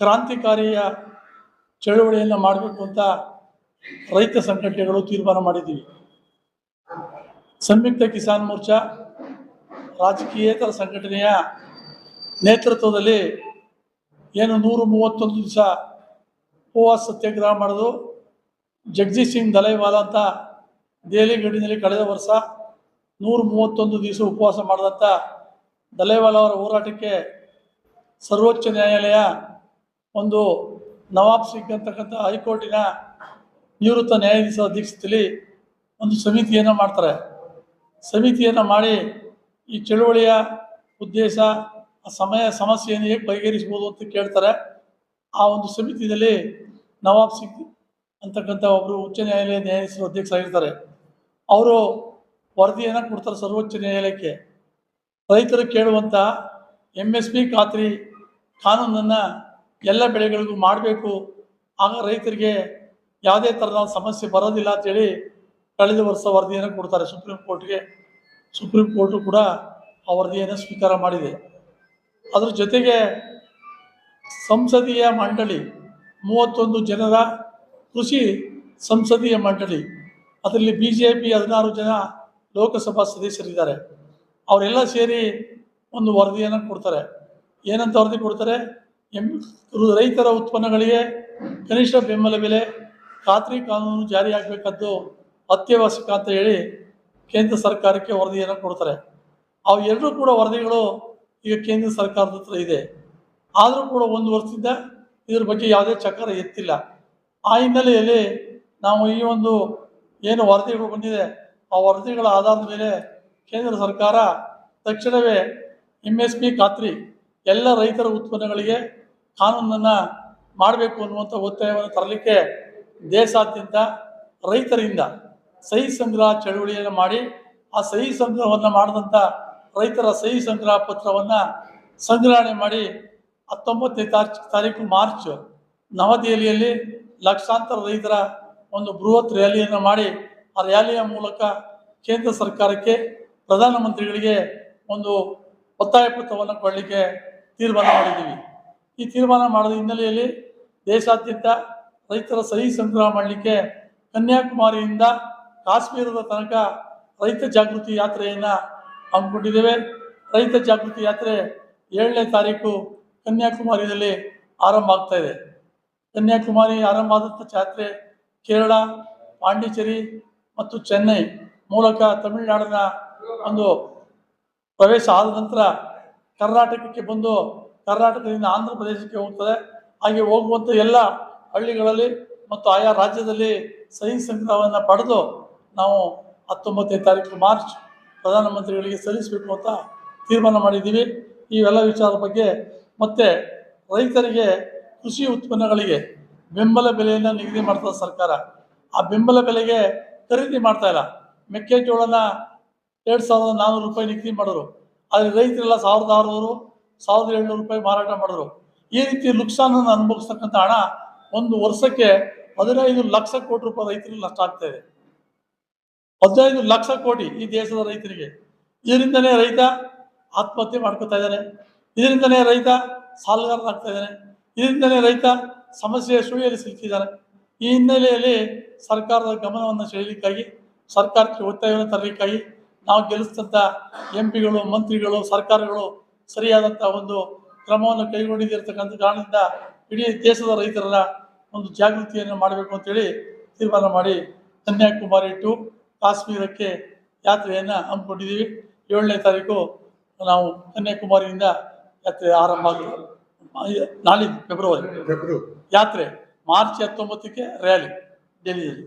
ಕ್ರಾಂತಿಕಾರಿಯ ಚಳುವಳಿಯನ್ನು ಮಾಡಬೇಕು ಅಂತ ರೈತ ಸಂಘಟನೆಗಳು ತೀರ್ಮಾನ ಮಾಡಿದ್ದೀವಿ. ಸಂಯುಕ್ತ ಕಿಸಾನ್ ಮೋರ್ಚಾ ರಾಜಕೀಯೇತರ ಸಂಘಟನೆಯ ನೇತೃತ್ವದಲ್ಲಿ ಏನು ನೂರು ಮೂವತ್ತೊಂದು ದಿವಸ ಉಪವಾಸ ಸತ್ಯಾಗ್ರಹ ಮಾಡೋದು ಜಗಜೀತ್ ಸಿಂಗ್ ದಲೈವಾಲ ಅಂತ ದೆಹಲಿ ಗಡಿನಲ್ಲಿ ಕಳೆದ ವರ್ಷ ನೂರ ಮೂವತ್ತೊಂದು ದಿವಸ ಉಪವಾಸ ಮಾಡಿದಂಥ ದಲೈವಾಲ ಅವರ ಹೋರಾಟಕ್ಕೆ ಸರ್ವೋಚ್ಚ ನ್ಯಾಯಾಲಯ ಒಂದು ನವಾಬ್ ಸಿಂಗ್ ಅಂತಕ್ಕಂಥ ಹೈಕೋರ್ಟಿನ ನಿವೃತ್ತ ನ್ಯಾಯಾಧೀಶ ಅಧ್ಯಕ್ಷತೆಯಲ್ಲಿ ಒಂದು ಸಮಿತಿಯನ್ನು ಮಾಡ್ತಾರೆ. ಸಮಿತಿಯನ್ನು ಮಾಡಿ ಈ ಚಳುವಳಿಯ ಉದ್ದೇಶ, ಆ ಸಮಯ, ಸಮಸ್ಯೆಯನ್ನು ಹೇಗೆ ಬಗೆಹರಿಸ್ಬೋದು ಅಂತ ಕೇಳ್ತಾರೆ. ಆ ಒಂದು ಸಮಿತಿಯಲ್ಲಿ ನವಾಬ್ ಸಿಂಗ್ ಅಂತಕ್ಕಂಥ ಒಬ್ಬರು ಉಚ್ಚ ನ್ಯಾಯಾಲಯ ನ್ಯಾಯಾಧೀಶರು ಅಧ್ಯಕ್ಷರಾಗಿರ್ತಾರೆ ಅವರು ವರದಿಯನ್ನು ಕೊಡ್ತಾರೆ ಸರ್ವೋಚ್ಚ ನ್ಯಾಯಾಲಯಕ್ಕೆ. ರೈತರು ಕೇಳುವಂಥ ಎಂ ಎಸ್ ಪಿ ಖಾತ್ರಿ ಕಾನೂನನ್ನು ಎಲ್ಲ ಬೆಳೆಗಳಿಗೂ ಮಾಡಬೇಕು. ಆಗ ರೈತರಿಗೆ ಯಾವುದೇ ಥರದ ಸಮಸ್ಯೆ ಬರೋದಿಲ್ಲ ಅಂತೇಳಿ ಕಳೆದ ವರ್ಷ ವರದಿಯನ್ನು ಕೊಡ್ತಾರೆ. ಸುಪ್ರೀಂ ಕೋರ್ಟ್ಗೆ. ಸುಪ್ರೀಂ ಕೋರ್ಟು ಕೂಡ ಆ ವರದಿಯನ್ನು ಸ್ವೀಕಾರ ಮಾಡಿದೆ. ಅದರ ಜೊತೆಗೆ ಸಂಸದೀಯ ಮಂಡಳಿ, ಮೂವತ್ತೊಂದು ಜನರ ಕೃಷಿ ಸಂಸದೀಯ ಮಂಡಳಿ, ಅದರಲ್ಲಿ ಬಿ ಜೆ ಪಿ ಹದಿನಾರು ಜನ ಲೋಕಸಭಾ ಸದಸ್ಯರಿದ್ದಾರೆ. ಅವರೆಲ್ಲ ಸೇರಿ ಒಂದು ವರದಿಯನ್ನು ಕೊಡ್ತಾರೆ. ಏನಂತ ವರದಿ ಕೊಡ್ತಾರೆ? ಎಂ ರೈತರ ಉತ್ಪನ್ನಗಳಿಗೆ ಕನಿಷ್ಠ ಬೆಂಬಲ ಬೆಲೆ, ಖಾತ್ರಿ ಕಾನೂನು ಜಾರಿಯಾಗಬೇಕಾದ್ದು ಅತ್ಯವಶ್ಯಕ ಅಂತ ಹೇಳಿ ಕೇಂದ್ರ ಸರ್ಕಾರಕ್ಕೆ ವರದಿಯನ್ನು ಕೊಡ್ತಾರೆ. ಅವು ಎರಡೂ ಕೂಡ ವರದಿಗಳು ಈಗ ಕೇಂದ್ರ ಸರ್ಕಾರದ ಹತ್ರ ಇದೆ. ಆದರೂ ಕೂಡ ಒಂದು ವರ್ಷದಿಂದ ಇದ್ರ ಬಗ್ಗೆ ಯಾವುದೇ ಚಕ್ರ ಎತ್ತಿಲ್ಲ. ಆ ಹಿನ್ನೆಲೆಯಲ್ಲಿ ನಾವು ಈ ಒಂದು ಏನು ವರದಿಗಳು ಬಂದಿದೆ, ಆ ವರದಿಗಳ ಆಧಾರದ ಮೇಲೆ ಕೇಂದ್ರ ಸರ್ಕಾರ ತಕ್ಷಣವೇ ಎಂ ಎಸ್ ಪಿ ಖಾತ್ರಿ ಎಲ್ಲ ರೈತರ ಉತ್ಪನ್ನಗಳಿಗೆ ಕಾನೂನನ್ನು ಮಾಡಬೇಕು ಅನ್ನುವಂಥ ಒತ್ತಾಯವನ್ನು ತರಲಿಕ್ಕೆ ದೇಶಾದ್ಯಂತ ರೈತರಿಂದ ಸಹಿ ಸಂಗ್ರಹ ಚಳುವಳಿಯನ್ನು ಮಾಡಿ, ಆ ಸಹಿ ಸಂಗ್ರಹವನ್ನು ಮಾಡಿದಂಥ ರೈತರ ಸಹಿ ಸಂಗ್ರಹ ಪತ್ರವನ್ನು ಸಂಗ್ರಹಣೆ ಮಾಡಿ ಹತ್ತೊಂಬತ್ತನೇ ತಾರೀಕು ತಾರೀಕು ಮಾರ್ಚ್ ನವದೆಹಲಿಯಲ್ಲಿ ಲಕ್ಷಾಂತರ ರೈತರ ಒಂದು ಬೃಹತ್ ರ್ಯಾಲಿಯನ್ನು ಮಾಡಿ, ಆ ರ್ಯಾಲಿಯ ಮೂಲಕ ಕೇಂದ್ರ ಸರ್ಕಾರಕ್ಕೆ ಪ್ರಧಾನಮಂತ್ರಿಗಳಿಗೆ ಒಂದು ಒತ್ತಾಯ ಪತ್ರವನ್ನು ಕೊಡಲಿಕ್ಕೆ ತೀರ್ಮಾನ ಮಾಡಿದ್ದೀವಿ. ಈ ತೀರ್ಮಾನ ಮಾಡಿದ ಹಿನ್ನೆಲೆಯಲ್ಲಿ ದೇಶಾದ್ಯಂತ ರೈತರ ಸಹಿ ಸಂಗ್ರಹ ಮಾಡಲಿಕ್ಕೆ ಕನ್ಯಾಕುಮಾರಿಯಿಂದ ಕಾಶ್ಮೀರದ ತನಕ ರೈತ ಜಾಗೃತಿ ಯಾತ್ರೆಯನ್ನು ಹಮ್ಮಿಕೊಂಡಿದ್ದೇವೆ. ರೈತ ಜಾಗೃತಿ ಯಾತ್ರೆ ಏಳನೇ ತಾರೀಕು ಕನ್ಯಾಕುಮಾರಿಯಲ್ಲಿ ಆರಂಭ ಆಗ್ತಾ ಇದೆ. ಕನ್ಯಾಕುಮಾರಿ ಆರಂಭ ಆದಂಥ ಜಾತ್ರೆ ಕೇರಳ, ಪಾಂಡಿಚೇರಿ ಮತ್ತು ಚೆನ್ನೈ ಮೂಲಕ ತಮಿಳುನಾಡಿನ ಒಂದು ಪ್ರವೇಶ ಆದ ನಂತರ ಕರ್ನಾಟಕಕ್ಕೆ ಬಂದು ಕರ್ನಾಟಕದಿಂದ ಆಂಧ್ರ ಪ್ರದೇಶಕ್ಕೆ ಹೋಗ್ತದೆ. ಹಾಗೆ ಹೋಗುವಂಥ ಎಲ್ಲ ಹಳ್ಳಿಗಳಲ್ಲಿ ಮತ್ತು ಆಯಾ ರಾಜ್ಯದಲ್ಲಿ ಸಹಿ ಸಂಗ್ರಹವನ್ನು ಪಡೆದು ನಾವು ಹತ್ತೊಂಬತ್ತನೇ ತಾರೀಕು ಮಾರ್ಚ್ ಪ್ರಧಾನಮಂತ್ರಿಗಳಿಗೆ ಸಲ್ಲಿಸಬೇಕು ಅಂತ ತೀರ್ಮಾನ ಮಾಡಿದ್ದೀವಿ. ಇವೆಲ್ಲ ವಿಚಾರದ ಬಗ್ಗೆ ಮತ್ತೆ ರೈತರಿಗೆ ಕೃಷಿ ಉತ್ಪನ್ನಗಳಿಗೆ ಬೆಂಬಲ ಬೆಲೆಯನ್ನು ನಿಗದಿ ಮಾಡ್ತದೆ ಸರ್ಕಾರ. ಆ ಬೆಂಬಲ ಬೆಲೆಗೆ ಖರೀದಿ ಮಾಡ್ತಾ ಇಲ್ಲ. ಮೆಕ್ಕೆಜೋಳನ ಎರಡು ಸಾವಿರದ ನಾನ್ನೂರು ರೂಪಾಯಿ ನಿಗದಿ ಮಾಡಿದ್ರು. ಆದರೆ ರೈತರೆಲ್ಲ ಸಾವಿರದ ಆರುನೂರು ಸಾವಿರದ ಏಳ್ನೂರು ರೂಪಾಯಿ ಮಾರಾಟ ಮಾಡಿದ್ರು. ಈ ರೀತಿ ನುಕ್ಸಾನನ್ನು ಅನುಭವಿಸ್ತಕ್ಕಂಥ ಹಣ ಒಂದು ವರ್ಷಕ್ಕೆ ಹದಿನೈದು ಲಕ್ಷ ಕೋಟಿ ರೂಪಾಯಿ ರೈತರಿಗೆ ನಷ್ಟ ಆಗ್ತಾ ಇದೆ. ಹದಿನೈದು ಲಕ್ಷ ಕೋಟಿ ಈ ದೇಶದ ರೈತರಿಗೆ. ಇದರಿಂದನೇ ರೈತ ಆತ್ಮಹತ್ಯೆ ಮಾಡ್ಕೊತಾ ಇದ್ದಾನೆ. ಇದರಿಂದನೇ ರೈತ ಸಾಲಗಾರನಾಗ್ತಾ ಇದ್ದಾನೆ. ಇದರಿಂದನೇ ರೈತ ಸಮಸ್ಯೆಯ ಸುಳಿಯಲ್ಲಿ ಸಿಲುಕಿದ್ದಾನೆ. ಈ ಹಿನ್ನೆಲೆಯಲ್ಲಿ ಸರ್ಕಾರದ ಗಮನವನ್ನು ಸೆಳೆಯಲಿಕ್ಕಾಗಿ, ಸರ್ಕಾರಕ್ಕೆ ಒತ್ತಾಯವನ್ನು ತರಲಿಕ್ಕಾಗಿ ನಾವು ಗೆಲ್ಲಿಸಿದಂಥ ಎಂ ಪಿಗಳು, ಮಂತ್ರಿಗಳು, ಸರ್ಕಾರಗಳು ಸರಿಯಾದಂಥ ಒಂದು ಕ್ರಮವನ್ನು ಕೈಗೊಂಡಿದ್ದಿರ್ತಕ್ಕಂಥ ಕಾರಣದಿಂದ ಇಡೀ ದೇಶದ ರೈತರನ್ನ ಒಂದು ಜಾಗೃತಿಯನ್ನು ಮಾಡಬೇಕು ಅಂತೇಳಿ ತೀರ್ಮಾನ ಮಾಡಿ ಕನ್ಯಾಕುಮಾರಿ ಟು ಕಾಶ್ಮೀರಕ್ಕೆ ಯಾತ್ರೆಯನ್ನು ಹಮ್ಮಿಕೊಂಡಿದ್ದೀವಿ. ಏಳನೇ ತಾರೀಕು ನಾವು ಕನ್ಯಾಕುಮಾರಿಯಿಂದ ಯಾತ್ರೆ ಆರಂಭ ಆಗುತ್ತೆ ನಾಳಿದ್ದು ಫೆಬ್ರವರಿ. ಫೆಬ್ರವರಿ. ಯಾತ್ರೆ ಮಾರ್ಚ್ ಹತ್ತೊಂಬತ್ತಕ್ಕೆ ರ್ಯಾಲಿ ಡೆಲ್ಲಿಯಲ್ಲಿ.